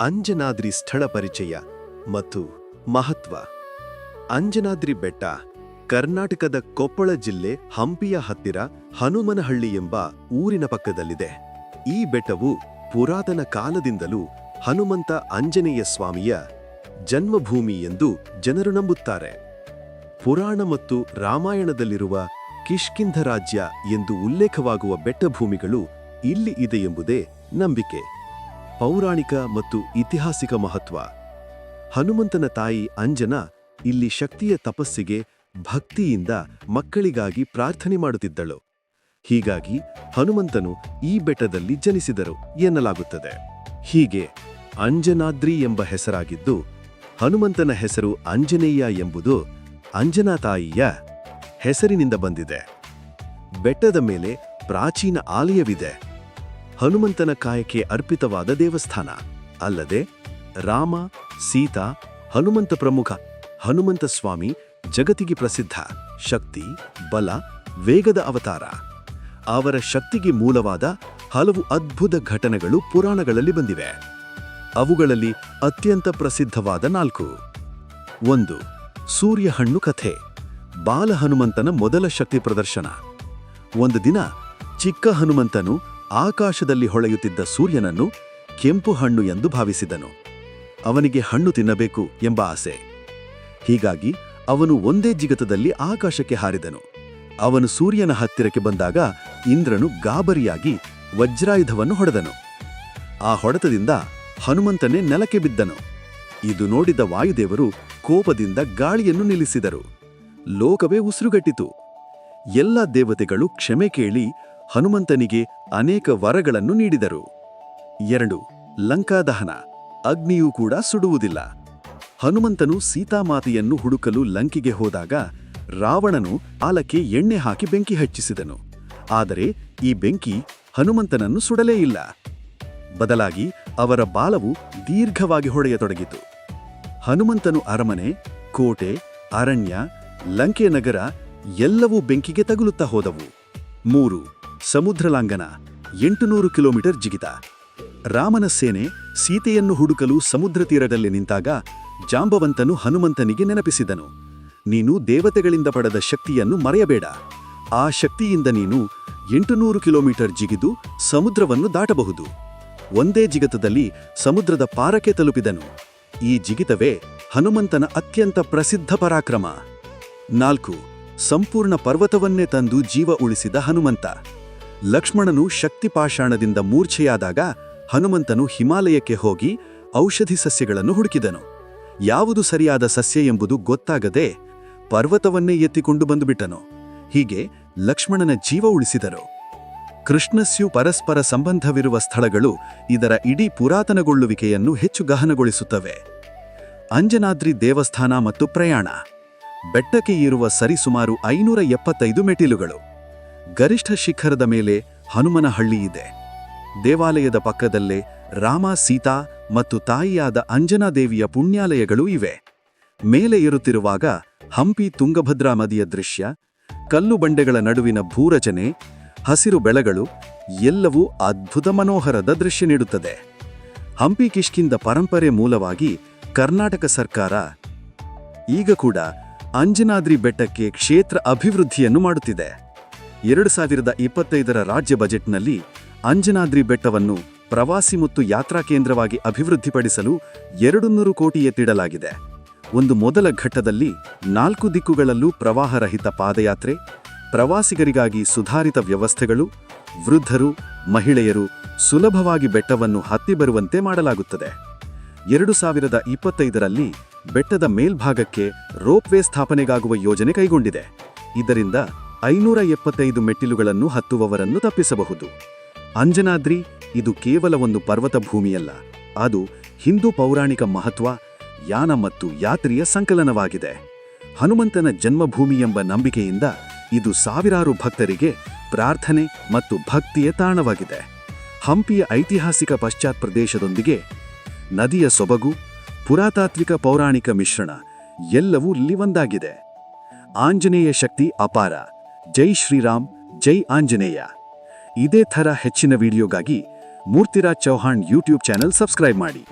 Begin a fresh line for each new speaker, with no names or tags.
ಅಂಜನಾದ್ರಿ ಸ್ಥಳ ಪರಿಚಯ ಮತ್ತು ಮಹತ್ವ. ಅಂಜನಾದ್ರಿ ಬೆಟ್ಟ, ಕರ್ನಾಟಕದ ಕೊಪ್ಪಳ ಜಿಲ್ಲೆ ಹಂಪಿಯ ಹತ್ತಿರ ಹನುಮನಹಳ್ಳಿ ಎಂಬ ಊರಿನ ಪಕ್ಕದಲ್ಲಿದೆ. ಈ ಬೆಟ್ಟವು ಪುರಾತನ ಕಾಲದಿಂದಲೂ ಹನುಮಂತ ಆಂಜನೇಯ ಸ್ವಾಮಿಯ ಜನ್ಮಭೂಮಿ ಎಂದು ಜನರು ನಂಬುತ್ತಾರೆ. ಪುರಾಣ ಮತ್ತು ರಾಮಾಯಣದಲ್ಲಿರುವ ಕಿಷ್ಕಿಂಧ ರಾಜ್ಯ ಎಂದು ಉಲ್ಲೇಖವಾಗುವ ಬೆಟ್ಟಭೂಮಿಗಳು ಇಲ್ಲಿ ಇದೆ ಎಂಬುದೇ ನಂಬಿಕೆ. ಪೌರಾಣಿಕ ಮತ್ತು ಇತಿಹಾಸಿಕ ಮಹತ್ವ. ಹನುಮಂತನ ತಾಯಿ ಅಂಜನ ಇಲ್ಲಿ ಶಕ್ತಿಯ ತಪಸ್ಸಿಗೆ ಭಕ್ತಿಯಿಂದ ಮಕ್ಕಳಿಗಾಗಿ ಪ್ರಾರ್ಥನೆ ಮಾಡುತ್ತಿದ್ದಳು. ಹೀಗಾಗಿ ಹನುಮಂತನು ಈ ಬೆಟ್ಟದಲ್ಲಿ ಜನಿಸಿದರು ಎನ್ನಲಾಗುತ್ತದೆ. ಹೀಗೆ ಅಂಜನಾದ್ರಿ ಎಂಬ ಹೆಸರಾಗಿದ್ದು, ಹನುಮಂತನ ಹೆಸರು ಅಂಜನೇಯ ಎಂಬುದು ಅಂಜನಾ ತಾಯಿಯ ಹೆಸರಿನಿಂದ ಬಂದಿದೆ. ಬೆಟ್ಟದ ಮೇಲೆ ಪ್ರಾಚೀನ ಆಲಯವಿದೆ. ಹನುಮಂತನ ಕಾಯಕ್ಕೆ ಅರ್ಪಿತವಾದ ದೇವಸ್ಥಾನ. ಅಲ್ಲದೆ ರಾಮ, ಸೀತಾ, ಹನುಮಂತ ಪ್ರಮುಖ, ಹನುಮಂತ ಸ್ವಾಮಿ ಜಗತ್ತಿಗೆ ಪ್ರಸಿದ್ಧ, ಶಕ್ತಿ, ಬಲ, ವೇಗದ ಅವತಾರ. ಅವರ ಶಕ್ತಿಗೆ ಮೂಲವಾದ ಹಲವು ಅದ್ಭುತ ಘಟನೆಗಳು ಪುರಾಣಗಳಲ್ಲಿ ಬಂದಿವೆ. ಅವುಗಳಲ್ಲಿ ಅತ್ಯಂತ ಪ್ರಸಿದ್ಧವಾದ ನಾಲ್ಕು. ಒಂದು, ಸೂರ್ಯ ಹಣ್ಣು ಕಥೆ ಬಾಲ ಹನುಮಂತನ ಮೊದಲ ಶಕ್ತಿ ಪ್ರದರ್ಶನ. ಒಂದು ದಿನ ಚಿಕ್ಕ ಹನುಮಂತನು ಆಕಾಶದಲ್ಲಿ ಹೊಳೆಯುತ್ತಿದ್ದ ಸೂರ್ಯನನ್ನು ಕೆಂಪು ಹಣ್ಣು ಎಂದು ಭಾವಿಸಿದನು. ಅವನಿಗೆ ಹಣ್ಣು ತಿನ್ನಬೇಕು ಎಂಬ ಆಸೆ. ಹೀಗಾಗಿ ಅವನು ಒಂದೇ ಜಿಗತದಲ್ಲಿ ಆಕಾಶಕ್ಕೆ ಹಾರಿದನು. ಅವನು ಸೂರ್ಯನ ಹತ್ತಿರಕ್ಕೆ ಬಂದಾಗ ಇಂದ್ರನು ಗಾಬರಿಯಾಗಿ ವಜ್ರಾಯುಧವನ್ನು ಹೊಡೆದನು. ಆ ಹೊಡೆತದಿಂದ ಹನುಮಂತನೇ ನೆಲಕ್ಕೆ ಬಿದ್ದನು. ಇದು ನೋಡಿದ ವಾಯುದೇವರು ಕೋಪದಿಂದ ಗಾಳಿಯನ್ನು ನಿಲ್ಲಿಸಿದರು. ಲೋಕವೇ ಉಸಿರುಗಟ್ಟಿತು. ಎಲ್ಲ ದೇವತೆಗಳು ಕ್ಷಮೆ ಕೇಳಿ ಹನುಮಂತನಿಗೆ ಅನೇಕ ವರಗಳನ್ನು ನೀಡಿದರು. ಎರಡು, ಲಂಕಾದಹನ. ಅಗ್ನಿಯೂ ಕೂಡ ಸುಡುವುದಿಲ್ಲ. ಹನುಮಂತನು ಸೀತಾಮಾತೆಯನ್ನು ಹುಡುಕಲು ಲಂಕಿಗೆ ಹೋದಾಗ ರಾವಣನು ಆಲಕ್ಕೆ ಎಣ್ಣೆ ಹಾಕಿ ಬೆಂಕಿ ಹಚ್ಚಿಸಿದನು. ಆದರೆ ಈ ಬೆಂಕಿ ಹನುಮಂತನನ್ನು ಸುಡಲೇ ಇಲ್ಲ. ಬದಲಾಗಿ ಅವರ ಬಾಲವು ದೀರ್ಘವಾಗಿ ಹೊಡೆಯತೊಡಗಿತು. ಹನುಮಂತನು ಅರಮನೆ, ಕೋಟೆ, ಅರಣ್ಯ, ಲಂಕೆ ನಗರ ಎಲ್ಲವೂ ಬೆಂಕಿಗೆ ತಗುಲುತ್ತಾ ಹೋದವು. ಮೂರು ಸಮುದ್ರಲಾಂಗನ ಎಂಟುನೂರು ಕಿಲೋಮೀಟರ್ ಜಿಗಿತ. ರಾಮನ ಸೇನೆ ಸೀತೆಯನ್ನು ಹುಡುಕಲು ಸಮುದ್ರ ತೀರದಲ್ಲಿ ನಿಂತಾಗ ಜಾಂಬವಂತನು ಹನುಮಂತನಿಗೆ ನೆನಪಿಸಿದನು. ನೀನು ದೇವತೆಗಳಿಂದ ಪಡೆದ ಶಕ್ತಿಯನ್ನು ಮರೆಯಬೇಡ. ಆ ಶಕ್ತಿಯಿಂದ ನೀನು ಎಂಟುನೂರು ಕಿಲೋಮೀಟರ್ ಜಿಗಿದು ಸಮುದ್ರವನ್ನು ದಾಟಬಹುದು. ಒಂದೇ ಜಿಗತದಲ್ಲಿ ಸಮುದ್ರದ ಪಾರಕ್ಕೆ ತಲುಪಿದನು. ಈ ಜಿಗಿತವೇ ಹನುಮಂತನ ಅತ್ಯಂತ ಪ್ರಸಿದ್ಧ ಪರಾಕ್ರಮ. ನಾಲ್ಕು, ಸಂಪೂರ್ಣ ಪರ್ವತವನ್ನೇ ತಂದು ಜೀವ ಉಳಿಸಿದ ಹನುಮಂತ. ಲಕ್ಷ್ಮಣನು ಶಕ್ತಿಪಾಷಾಣದಿಂದ ಮೂರ್ಛೆಯಾದಾಗ ಹನುಮಂತನು ಹಿಮಾಲಯಕ್ಕೆ ಹೋಗಿ ಔಷಧಿ ಸಸ್ಯಗಳನ್ನು ಹುಡುಕಿದನು. ಯಾವುದು ಸರಿಯಾದ ಸಸ್ಯ ಎಂಬುದು ಗೊತ್ತಾಗದೆ ಪರ್ವತವನ್ನೇ ಎತ್ತಿಕೊಂಡು ಬಂದುಬಿಟ್ಟನು. ಹೀಗೆ ಲಕ್ಷ್ಮಣನ ಜೀವ ಉಳಿಸಿದರು. ಕೃಷ್ಣಸ್ಯು ಪರಸ್ಪರ ಸಂಬಂಧವಿರುವ ಸ್ಥಳಗಳು ಇದರ ಇಡೀ ಪುರಾತನಗೊಳ್ಳುವಿಕೆಯನ್ನು ಹೆಚ್ಚು ಗಹನಗೊಳಿಸುತ್ತವೆ. ಅಂಜನಾದ್ರಿ ದೇವಸ್ಥಾನ ಮತ್ತು ಪ್ರಯಾಣ. ಬೆಟ್ಟಕ್ಕೆ ಇರುವ ಸರಿಸುಮಾರು ಐನೂರ ಎಪ್ಪತ್ತೈದು ಮೆಟ್ಟಿಲುಗಳು. ಗರಿಷ್ಠ ಶಿಖರದ ಮೇಲೆ ಹನುಮನ ಹಳ್ಳಿ ಇದೆ. ದೇವಾಲಯದ ಪಕ್ಕದಲ್ಲೇ ರಾಮ, ಸೀತಾ ಮತ್ತು ತಾಯಿಯಾದ ಅಂಜನಾದೇವಿಯ ಪುಣ್ಯಾಲಯಗಳೂ ಇವೆ. ಮೇಲೆ ಇರುತ್ತಿರುವಾಗ ಹಂಪಿ ತುಂಗಭದ್ರಾ ನದಿಯ ದೃಶ್ಯ, ಕಲ್ಲು ಬಂಡೆಗಳ ನಡುವಿನ ಭೂರಚನೆ, ಹಸಿರು ಬೆಳೆಗಳು ಎಲ್ಲವೂ ಅದ್ಭುತ ಮನೋಹರದ ದೃಶ್ಯ ನೀಡುತ್ತದೆ. ಹಂಪಿ ಕಿಷ್ಕಿಂದ ಪರಂಪರೆ ಮೂಲವಾಗಿ ಕರ್ನಾಟಕ ಸರ್ಕಾರ ಈಗ ಕೂಡ ಅಂಜನಾದ್ರಿ ಬೆಟ್ಟಕ್ಕೆ ಕ್ಷೇತ್ರ ಅಭಿವೃದ್ಧಿಯನ್ನು ಮಾಡುತ್ತಿದೆ. ಎರಡು ಸಾವಿರದ ಇಪ್ಪತ್ತೈದರ ರಾಜ್ಯ ಬಜೆಟ್ನಲ್ಲಿ ಅಂಜನಾದ್ರಿ ಬೆಟ್ಟವನ್ನು ಪ್ರವಾಸಿ ಮತ್ತು ಯಾತ್ರಾ ಕೇಂದ್ರವಾಗಿ ಅಭಿವೃದ್ಧಿಪಡಿಸಲು ಎರಡು ನೂರು ಕೋಟಿ ಎತ್ತಿಡಲಾಗಿದೆ. ಒಂದು ಮೊದಲ ಘಟ್ಟದಲ್ಲಿ ನಾಲ್ಕು ದಿಕ್ಕುಗಳಲ್ಲೂ ಪ್ರವಾಹರಹಿತ ಪಾದಯಾತ್ರೆ, ಪ್ರವಾಸಿಗರಿಗಾಗಿ ಸುಧಾರಿತ ವ್ಯವಸ್ಥೆಗಳು, ವೃದ್ಧರು, ಮಹಿಳೆಯರು ಸುಲಭವಾಗಿ ಬೆಟ್ಟವನ್ನು ಹತ್ತಿ ಬರುವಂತೆ ಮಾಡಲಾಗುತ್ತದೆ. ಎರಡು ಸಾವಿರದ ಇಪ್ಪತ್ತೈದರಲ್ಲಿ ಬೆಟ್ಟದ ಮೇಲ್ಭಾಗಕ್ಕೆ ರೋಪ್ವೇ ಸ್ಥಾಪನೆಗಾಗುವ ಯೋಜನೆ ಕೈಗೊಂಡಿದೆ. ಇದರಿಂದ ಐನೂರ ಎಪ್ಪತ್ತೈದು ಮೆಟ್ಟಿಲುಗಳನ್ನು ಹತ್ತುವವರನ್ನು ತಪ್ಪಿಸಬಹುದು. ಅಂಜನಾದ್ರಿ, ಇದು ಕೇವಲ ಒಂದು ಪರ್ವತ ಭೂಮಿಯಲ್ಲ ಅದು ಹಿಂದೂ ಪೌರಾಣಿಕ ಮಹತ್ವ, ಯಾನ ಮತ್ತು ಯಾತ್ರಿಯ ಸಂಕಲನವಾಗಿದೆ. ಹನುಮಂತನ ಜನ್ಮಭೂಮಿ ಎಂಬ ನಂಬಿಕೆಯಿಂದ ಇದು ಸಾವಿರಾರು ಭಕ್ತರಿಗೆ ಪ್ರಾರ್ಥನೆ ಮತ್ತು ಭಕ್ತಿಯ ತಾಣವಾಗಿದೆ. ಹಂಪಿಯ ಐತಿಹಾಸಿಕ ಪಶ್ಚಾತ್ ಪ್ರದೇಶದೊಂದಿಗೆ ನದಿಯ ಸೊಬಗು, ಪುರಾತಾತ್ವಿಕ ಪೌರಾಣಿಕ ಮಿಶ್ರಣ ಎಲ್ಲವೂ ಇಲ್ಲಿ ಒಂದಾಗಿದೆ. ಆಂಜನೇಯ ಶಕ್ತಿ ಅಪಾರ. ಜೈ ಶ್ರೀರಾಮ್ ಜೈ ಆಂಜನೇಯ. ಇದೇ ಥರ ಹೆಚ್ಚಿನ ವಿಡಿಯೋಗಾಗಿ Murthiraj Chauhan YouTube channel subscribe ಮಾಡಿ.